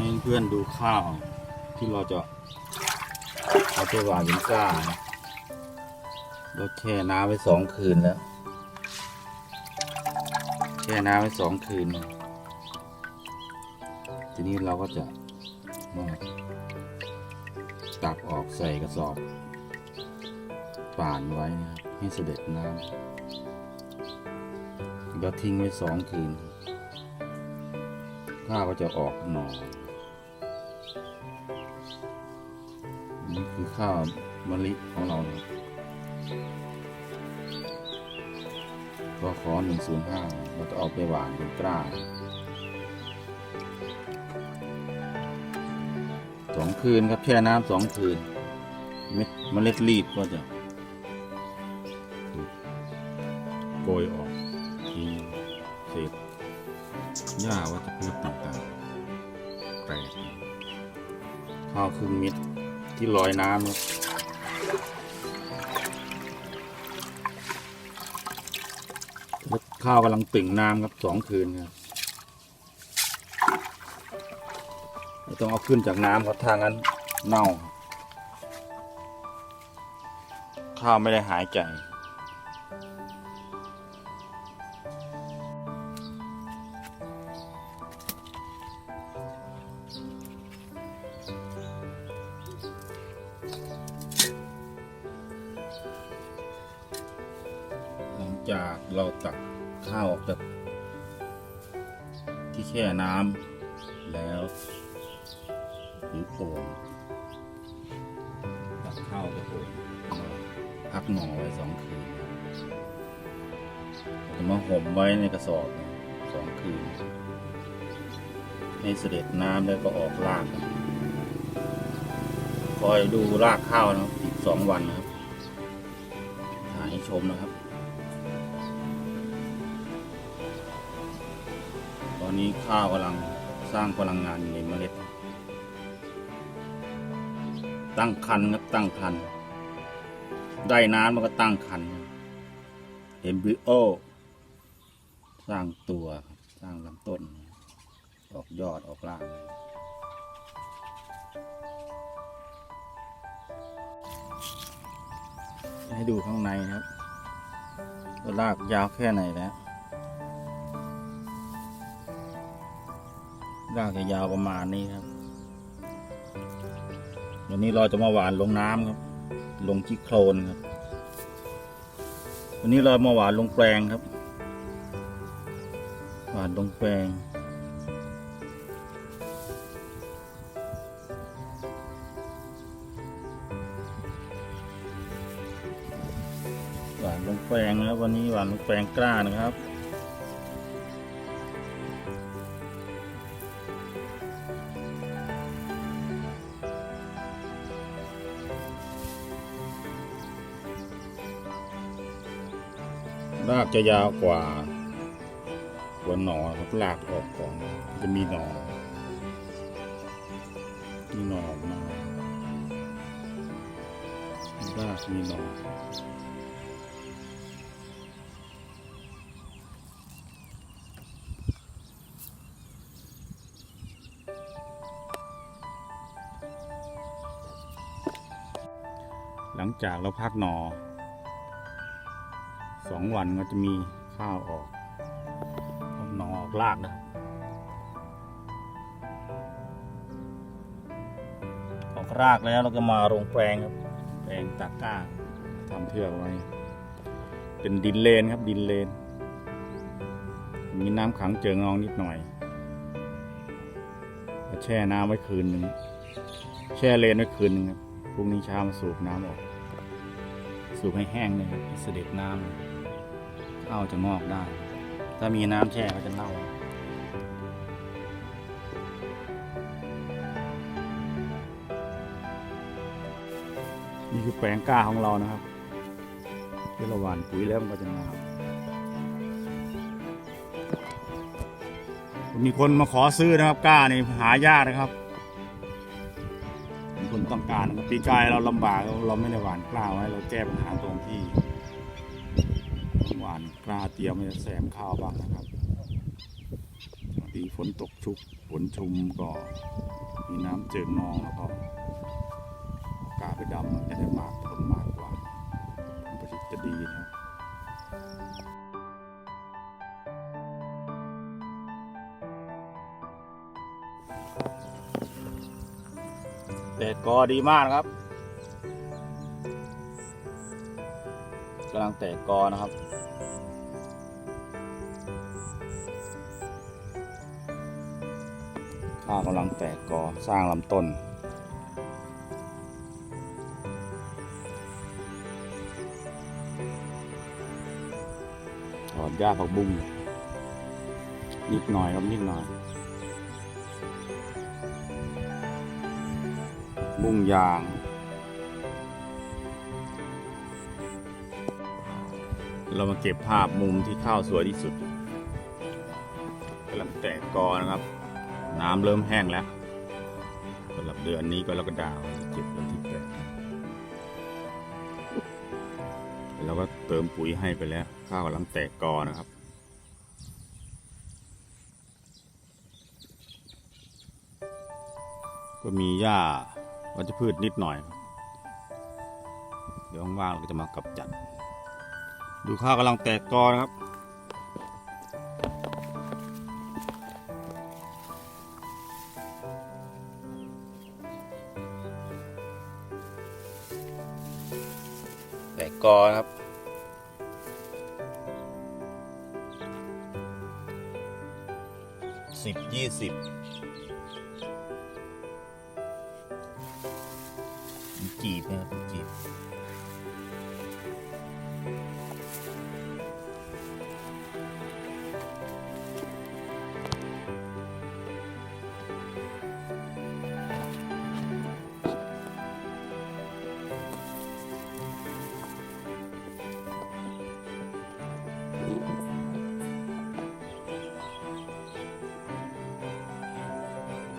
ให้เพื่อนดูข้าว ที่เราจะเอาไปหวานเป็นก้านะเราแช่น้ำไว้สองคืนแล้ว แช่น้ำไว้สองคืน ทีนี้เราก็จะมาตักออกใส่กระสอบป่านไว้นะครับให้เสด็จน้ำแล้วทิ้งไว้สองคืนข้าวก็จะออกหน่อ นี่คือข้าวมะลิของเราก็ขอหนึ่งศูนย์ห้าเราจะเอาไปหวานเป็นกล้าสองคืนครับแช่น้ำสองคืน เม็ดเมล็ดรีบก็จะโกยออกทิ้งเศษหญ้าวัชพืชต่างๆแตกข้าวครึ่งเม็ด ที่ลอยน้ำครับแล้วข้าวกำลังปิ่งน้ำครับสองคืนครับต้องเอาขึ้นจากน้ำครับทางนั้นเน่า ข้าวไม่ได้หายใจ หลังจากเราตักข้าวออกจากที่แช่น้ำแล้วหรือโป่งตักข้าวจะโป่งพักหน่อไว้สองคืนจะมาห่มไว้ในกระสอบสองคืน ให้เสด็จน้ำแล้วก็ออกรากคอยดูรากข้าวนะอีกสองวันนะครับ มนะครับ ตอนนี้ข้าวกำลังสร้างพลังงานอยู่ในเมล็ด ตั้งคันครับตั้งคัน ได้น้ำมันก็ตั้งคันเอมบริโอ สร้างตัวสร้างลำต้น ออกยอดออกรากให้ดูข้างในครับ ลารากยาวแค่ไหนแล้วรากจะยาวประมาณนี้ครับวันนี้เราจะมาหวานลงน้ำครับ ลงที่โคลนครับ วันนี้เรามาหวานลงแปลงครับ หวานลงแปลง แปลงนะครับ วันนี้หวานลงแปลงกล้านะครับ รากจะยาวกว่าหัวหนอครับรากออกก่อนจะมีหนอมีหนอออกมารากมีหนอ ลังจากเราพักหนอสองวันก็จะมีข้าวออกหนอออกรากนะครับออกรากแล้วเราก็มาลงแปลงครับ แปลงตากก้าทำเทือกไว้ เป็นดินเลนครับดินเลน มีน้ำขังเจิงนองนิดหน่อยแช่น้ำไว้คืนหนึ่งแช่เลนไว้คืนหนึงครับพรุ่งนี้เช้ามาสูบน้ำออก สูบให้แห้งเลยครับให้เสด็จน้ำข้าวจะงอกได้ ถ้ามีน้ำแช่ก็จะเน่านี่คือแปลงกล้าของเรานะครับที่เราหว่านปุ๋ยแล้วมันก็จะงามมีคนมาขอซื้อนะครับกล้านี่หายากนะครับ คนต้องการปีกายเราลำบากเราไม่ได้หวานกล้าไว้เราแก้ปัญหาตรงที่หวานกล้าเตรียมจะแซมข้าวบ้างนะครับดีฝนตกชุกฝนชุมก็มีน้ำเจิ่งนองแล้วก็กาไปดำจะได้มากผลมากกว่าผลผลิตจะดีนะ แดดกอดีมากนะครับกำลังแตกกอนะครับ ข้าวกำลังแตกกอสร้างลำต้น ถอนหญ้าผักบุ้งนิดหน่อยครับนิดหน่อย บุ้งยาง เรามาเก็บภาพมุมที่ข้าวสวยที่สุดกำลังแตกกอนะครับ น้ำเริ่มแห้งแล้วสำหรับเดือนนี้ก็เราก็ดาวเก็บวันที่แปดเราก็เติมปุ๋ยให้ไปแล้ว ข้าวกำลังแตกกอนะครับก็มีหญ้า วัชพืชนิดหน่อยครับเดี๋ยวว่างๆเราก็จะมากับจัด ดูข้าวกำลังแตกกอนะครับแตกกอนะครับสิบยี่สิบ กีบนะครับกีบ